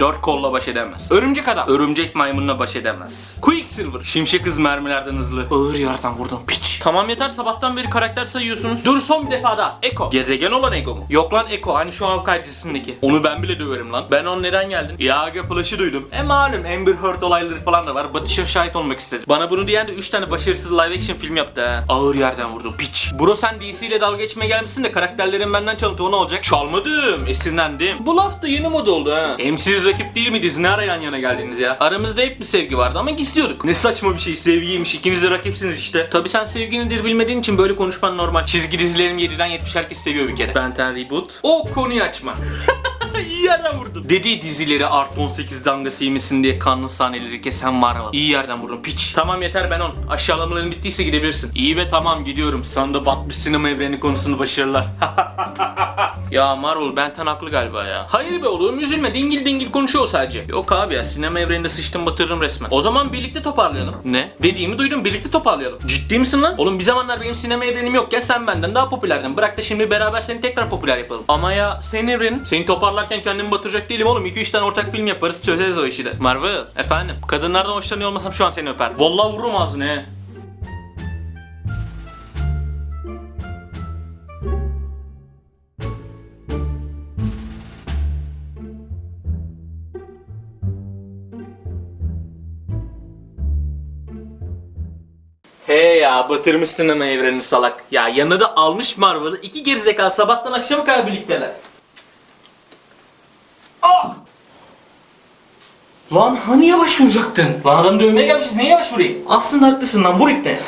Dört kolla baş edemez. Örümcek adam. Örümcek maymunla baş edemez. Quicksilver. Şimşek hız mermilerden hızlı. Ağır yerden vurdum piç. Tamam yeter sabahtan beri karakter sayıyorsunuz. Dur son bir defa daha. Eko. Gezegen olan Ego mu? Yok lan Eko hani şu Hawkeye dizisindeki. Onu ben bile döverim lan. Ben on neden geldin? Ya aga Flash'ı duydum. E malum Amber Heard olayları falan da var. Batış'a şahit olmak istedim. Bana bunu diyen de 3 tane başarısız live action film yaptı ha. Ağır yerden vurdum piç. Bro sen DC ile dalga geçmeye gelmişsin de karakterlerin benden çalıntı o ne olacak? Çalmadım. Esinlendim. Bu laf da yeni moda oldu ha. Emsiz rakip değil mi dizi? Ne ara yan yana geldiniz ya? Aramızda hep bir sevgi vardı ama gizliyorduk. Ne saçma bir şey sevgiymiş. İkiniz de rakipsiniz işte. Tabi sen sevginidir bilmediğin için böyle konuşman normal. Çizgi dizilerim 7'den 70 herkes seviyor bir kere. Benten Reboot. O konuyu açma. İyi yerden vurdun. Dediği dizileri artı 18 damgası yemesin diye kanlı sahneleri kesen var mı? İyi yerden vurdun piç. Tamam yeter ben on. Aşağılamaların bittiyse gidebilirsin. İyi be tamam gidiyorum. Sana da batmış sinema evreni konusunu başarılar. ya Marvel Benten haklı galiba ya. Hayır be oğlum üzülme dingil dingil konuşuyor sadece. Yok abi ya sinema evreninde sıçtım batırırım resmen. O zaman birlikte toparlayalım. Ne? Dediğimi duydum birlikte toparlayalım. Ciddi misin lan? Oğlum bir zamanlar benim sinema evrenim yokken sen benden daha popülerdin. Bırak da şimdi beraber seni tekrar popüler yapalım. Ama ya senin evrenin? Seni toparlarken kendimi batıracak değilim oğlum. 2-3 tane ortak film yaparız çözeriz o işi de. Marvel efendim kadınlardan hoşlanıyor olmasam şu an seni öper. Vallahi vururum ağzını he. He ya batırmışsın ama evreni salak. Ya yanına da almış Marvel'ı iki gerizekalı sabahtan akşama kadar birlikteler. Ah! Lan hani yavaş vuracaktın? Lan adam dövmeye gelmişiz neye yavaş vurayım? Aslında haklısın lan vur ipne.